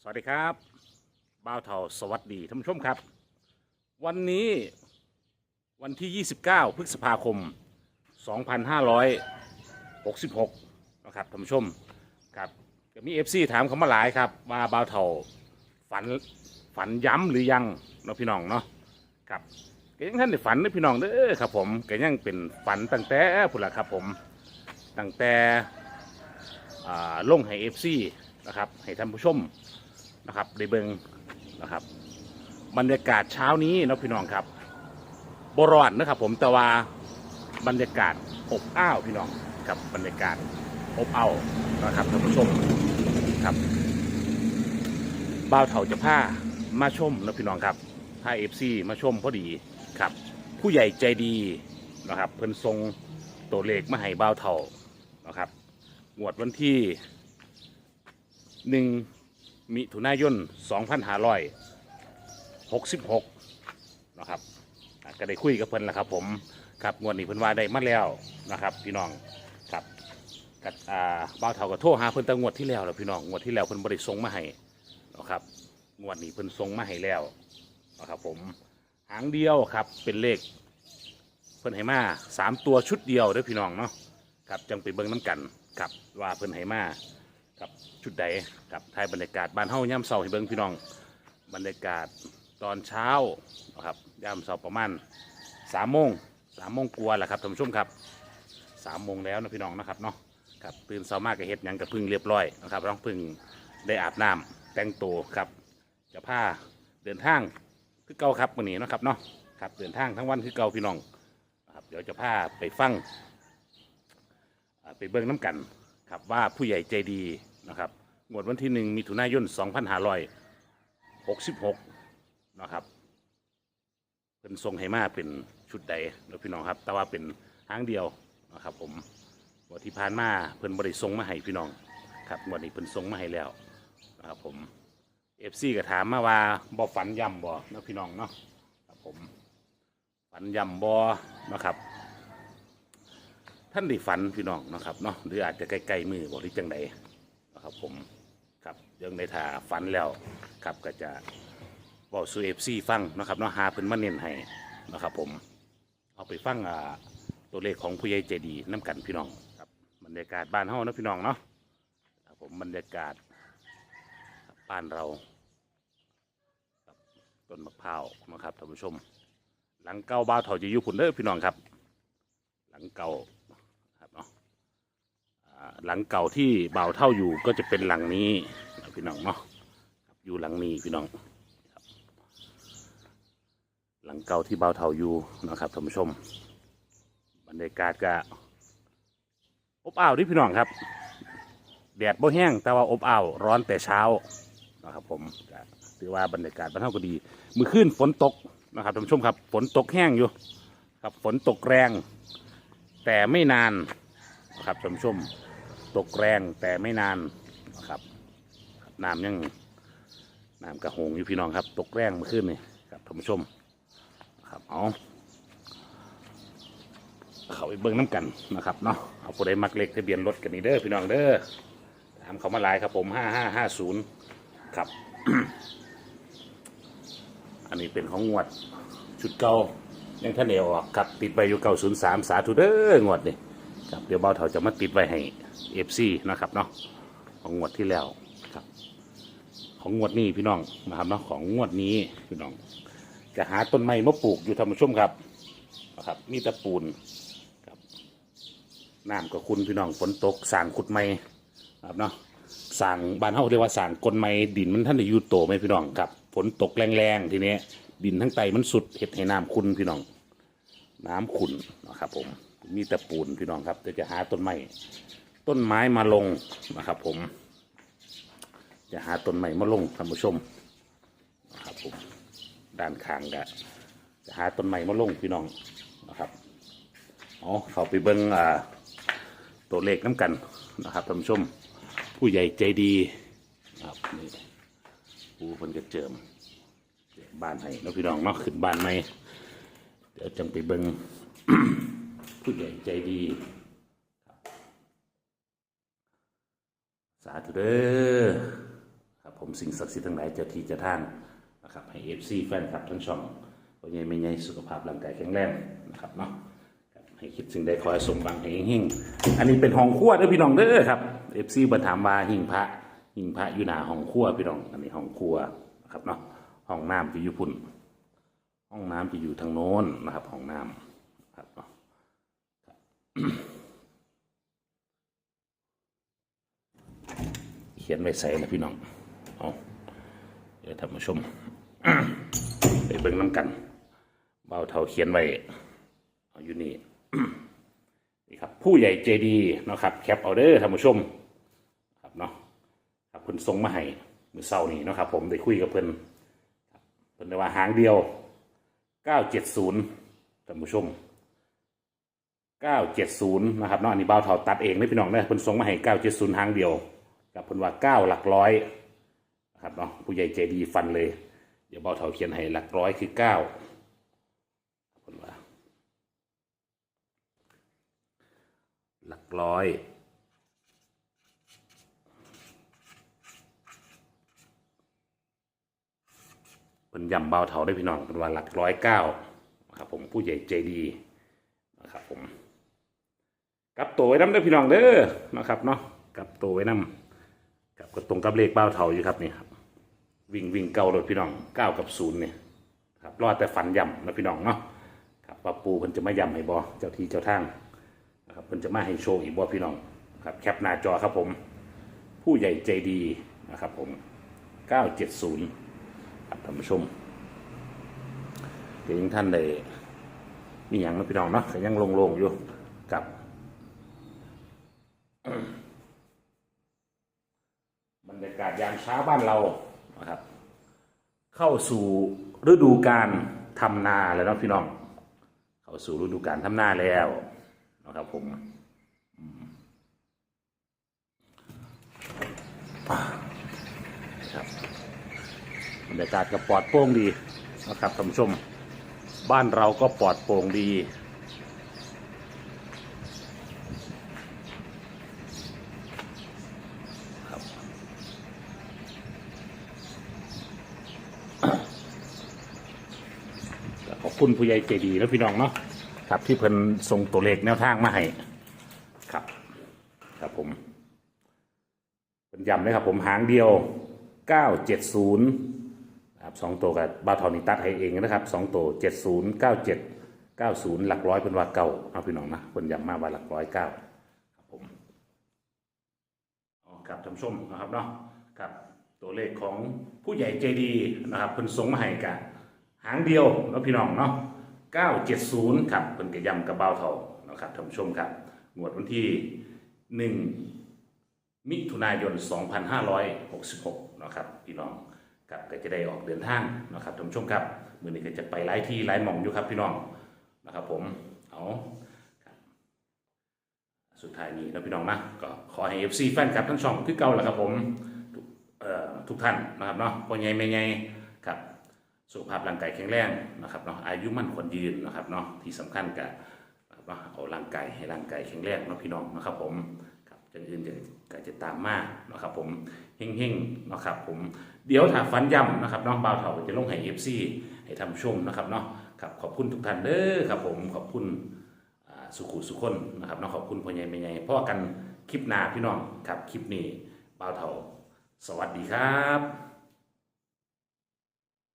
สวัสดีครับบ้าวเทาสวัสดีท่านผู้ชมครับ วันนี้วันที่ 29 พฤษภาคม 2566 นะครับท่านผู้ชมครับก็มี FC ถามเขามาหลายครับ ว่าบ้าวเทาฝันฝันย้ำหรือยังเนาะพี่น้องเนาะครับก็ยังท่านได้ฝันนะพี่น้องเด้อครับผมก็ยังเป็นฝันตั้งแต่พุ่นละครับผมตั้งแต่อ่าลงให้ FC นะครับให้ท่านผู้ชม นะครับได้เบิงนะครับ บรรยากาศเช้านี้นะพี่น้องครับบรอนนะครับ ผมแต่ว่าบรรยากาศอบอ้าวพี่น้องครับบรรยากาศอบอ้าวนะครับท่านผู้ชมครับบ่าวเถาจะผ้ามาชมนะพี่น้องครับผ้าเอฟซีมาชมพอดีครับ ผู้ใหญ่ใจดีนะครับ เพิ่นทรงตัวเลขมาให้บ่าวเถานะครับงวดวันที่หนึ่ง มิถุนายน 2566นะครับอะก็ได้คุยกับเพิ่นแล้วครับผมครับงวดนี้เพิ่นว่าได้มาแล้วนะครับ พี่น้องครับกัอ่าบ่าวเฒ่าก็โทรหาเพิ่นแตั้งงวดที่แล้วแล้วพี่น้องงวดที่แล้วเพิ่นบ่ได้ส่งมาให้นะครับงวดนี้เพิ่นส่งมาให้แล้วนะครับผมหางเดียวครับเป็นเลข เพิ่นให้มาสามตัวชุดเดียวเด้อพี่น้องเนาะครับจังไปเบิ่งน้ำกันครับว่าเพิ่นให้มา กับชุดใดกับไทยบรรยากาศบ้านเฮาย่ำเสาให้เบิ่งพี่น้อง บรรยากาศตอนเช้านะครับย่ำเสาประมาณสามโมงสามโมงกลัวาแหละครับท่านผู้ชมครับสามโมงแล้วนะพี่น้องนะครับเนาะครับตื่นเช้ามากกับเฮ็ดยังกับพึ่งเรียบร้อยนะครับต้องพึ่งได้อาบน้ำแต่งตัวครับจะผ้าเดินทางคือเก่าครับวันนี้นะครับเนาะครับเดินทางทั้งวันคือเก่าพี่น้องครับเดี๋ยวจะพาไปฟังอ่าไปเบิ่งน้ำกันครับว่าผู้ใหญ่ใจดี นะครับงวดวันที่หนึ่งมิถุนายน2566นะครับเป็นทรงไหมาเป็นชุดใดนะพี่น้องครับ แต่ว่าเป็นหางเดียวนะครับ ผมงวดที่ผ่านมาเพิ่นบริทรงมาให้พี่น้องครับงวดนี้เพิ่นทรงมาให้แล้วนะครับผมเอฟซีก็ถามมาว่าบ่ฝันย่ำบ่นะพี่น้องเนาะครับผมฝันย่ำบ่นะครับท่านได้ฝันพี่น้องนะครับเนาะหรืออาจจะใกล้ๆมือบอกหรือจังใด ครับผมครับยังในถาฝันแล้วครับก็จะบอกซูเอฟซีฟังนะครับเนาะหาเพิ่นมาเน้นให้นะครับผมเอาไปฟังอ่าตัวเลขของผู้ใหญ่ใจดีน้กันพี่น้องครับบรรยากาศบ้านเฮานะพี่น้องเนาะครับผมบรรยากาศบ้านเราต้นมะพร้าวนะครับท่านผู้ชม หลังเก้าบ้าวเถาจะอยู่ผุนเด้อพี่น้องครับ หลังเก่าครับเนาะอ่า หลังเก่าที่เบาเท่าอยู่ก็จะเป็นหลังนี้พี่น้องเนาะอยู่หลังนี้พี่น้อง หลังเก่าที่เบาเท่าอยู่นะครับท่านผู้ชม บรรยากาศก็อบอ้าวดิพี่น้องครับแดดบ่แห้งแต่ว่าอบอ้าวร้อนแต่เช้านะครับผมถือว่าบรรยากาศบ้านเท่าก็ดี มือขึ้นฝนตกนะครับท่านผู้ชมครับ ฝนตกแห้งอยู่ ครับฝนตกแรง แต่ไม่นาน ครับท่านผู้ชมตกแรงแต่ไม่นานนะครับน้ำยังน้ำกระหงอยู่พี่น้องครับ ตกแรงมาขึ้นนี่ครับท่านผู้ชมครับเอาเขาไปเบิ้งน้ำกันนะครับเนาะเอาผู้ใดมักเล็กทะเบียนรถกันนี่เด้อพี่น้องเด้อถามเขามาลายครับผมห้าห้าห้าศูนย์ครับ อันนี้เป็นของงวดชุดเก่ายังท่านเดียวออกครับติดไว้อยู่เก่าศูนย์สามสาธุเด้องวดนี่ ครับเดี๋ยวเบาเถาจะมาติดไว้ให้เอฟซีนะครับเนาะของงวดที่แล้วครับ ของงวดนี้พี่น้องนะครับเนาะของงวดนี้พี่น้อง จะหาต้นไม้มาปลูกอยู่ธรรมชุ่มครับนะครับมีตะปูนครับน้ำก็คุณพี่น้องฝนตกสร้างขุดไม้ครับเนาะสร้างบ้านเฮาเรียกว่าสร้างกลไม้ดินมันท่านได้อยู่โตไหมพี่น้องครับฝนตกแรงๆทีนี้ดินทั้งไตมันสุดเห็ดให้น้ำคุณพี่น้อง น้ำขุนนะครับผม มีแต่ปูนพี่น้องครับเดี๋ยวจะหาต้นไม้ต้นไม้มาลงนะครับ ผม จะหาต้นไม้มาลงท่านผู้ชมนะครับผมด้านข้างก็จะหาต้นไม้มาลงพี่น้องนะครับเอเขาไปเบิ้งอ่าตัวเลขน้ำกันนะครับท่านผู้ชม ผู้ใหญ่ใจดีนะครับนี่ผู้เพิ่นกระเจิมบ้านให้แล้วพี่น้องเนาะขึ้นบ้านใหมเดี๋ยวจังไปเบิ้ง ผู้ใหญ่ใจดีครับสาธุเด้อครับผมสิ่งศักดิ์สิทธิ์ทั้งหลายเจ้าที่เจ้าทางนะครับให้เอฟซีแฟนคลับทั้งช่องวันนี้ไม่ใหญ่สุขภาพร่างกายแข็งแรงนะครับเนาะให้คิดสิ่งใดขอให้สมหวังให้เฮงอันนี้เป็นห้องครัวเด้อพี่น้องเด้อครับเอฟซีบันถามว่าหิ่งพระหิ่งพระอยู่หนาห้องครัวพี่น้อง อันนี้ห้องครัวนะครับเนาะห้องน้ำจะอยู่พุ่น ห้องน้ำจะอยู่ทางโน้นนะครับ ห้องน้ำครับ เขียนไว้ใส่นะพี่น้อง เอาเดี๋ยวท่านผู้ชม ไปเบิ่งน้ำกัน เบาเท่าเขียนไว้ เอาอยู่นี่นี่ครับ ผู้ใหญ่เจดีเนาะครับ แคปเอาเด้อท่านผู้ชม ครับเนาะครับเพิ่นส่งมาให้มือเศร้านี่เนาะครับ ผมได้คุยกับเพิ่นเพิ่นได้ว่าหางเดียว 970ท่านผู้ชม 970นะครับเนาะอันนี้เบาเท่าตัดเองนะพี่น้องเด้อเพิ่นส่งมาให้970หางเดียวกับเพิ่นว่าเก้าหลักร้อยนะครับเนาะผู้ใหญ่ใจดีฟันเลย เดี๋ยวเบาเถาเขียนให้หลักร้อยคือเก้าเพิ่นว่าหลักร้อยเพิ่นย้ำเบาเถาได้พี่น้องเพิ่นว่าหลักร้อยเก้านะครับผมผู้ใหญ่ใจดีนะครับผม กับตัวไว้น้ำเด้อพี่น้องเด้อนะครับเนาะกับตัวไว้น้ำกับกตรงกับเลขเป้าเท่าอยู่ครับนี่ครับวิ่งวิ่งเก้ารถพี่น้องเก้ากับศูนย์เนี่ยครับรอดแต่ฝันย่ำนะพี่น้องเนาะครับว่าปูเพิ่นจะมาย่ำให้บอเจ้าที่เจ้าทางนะครับเพิ่นจะมาให้โชว์อีกบอพี่น้องครับแคปหน้าจอครับผม ผู้ใหญ่ใจดีนะครับผมเก้าเจ็ดศูนย์ครับท่านผู้ชมเดี๋ยวยังท่านได้มีอย่างนะพี่น้องเนาะยังลงๆอยู่กับ บรร ยากาศยามเช้าบ้านเรานะครับ เข้าสู่ฤดูการทำนาแล้วนะพี่น้อง เข้าสู่ฤดูการทำนาแล้วนะครับผมอืมครับบรรยากาศก็ปลอดโปร่งดีนะครับท่านผู้ชม บ้านเราก็ปลอดโปร่งดี คุณผู้ใหญ่ใจดีแล้วพี่น้องเนาะครับที่เพิ่นส่งตัวเลขแนวทางมาให้ครับ ครับผมเป็นย้ำเลยครับผมหางเดียว970ครับสองตัวกับบาทอนิตัดให้เองนะครับสองตัว70 97 90หลักร้อยเป็นว่าเก่าเอาพี่น้องนะเพิ่นย้ำมาว่าหลักร้อยเก้าครับผมอ๋อครับท่านผู้ชมนะครับเนาะครับตัวเลขของผู้ใหญ่ใจดีนะครับเพิ่นส่งมาให้กัน หางเดียวเนาะพี่น้องเนาะ970ครับเป็นกระยำกระเบาเท่านะครับท่านผู้ชมครับงวดวันที่ 1 มิถุนายน 2566นะครับพี่น้องครับก็จะได้ออกเดินทางนะครับท่านผู้ชมครับมือนี้ก็จะไปหลายที่หลายหม่องอยู่ครับพี่น้องนะครับผมเอาสุดท้ายนี้นะพี่น้องนะก็ขอให้ FC แฟนคลับทั้งช่องคือเก่าแหละครับผมทุกทุกท่านนะครับเนาะพ่อใหญ่แม่ใหญ่ครับ สุขภาพร่างกายแข็งแรงนะครับเนาะอายุมั่นขวัญยืนนะครับเนาะที่สำคัญกับเนาะเอาร่างกายให้ร่างกายแข็งแรงเนาะพี่น้องนะครับผมครับจังอื่นจะก็จะตามมานะครับผมเฮงๆนะครับผมเดี๋ยวถ้าฟันย่ำนะครับน้องบ่าวเถาจะลงให้เอฟซีให้ทำชมนะครับเนาะครับขอบคุณทุกท่านเด้อครับผมขอบคุณสุขุสุขคนนะครับเนาะขอบคุณพ่อใหญ่แม่ใหญ่พ่อกันคลิปหน้าพี่น้องครับคลิปนี้บ่าวเถาสวัสดีครับ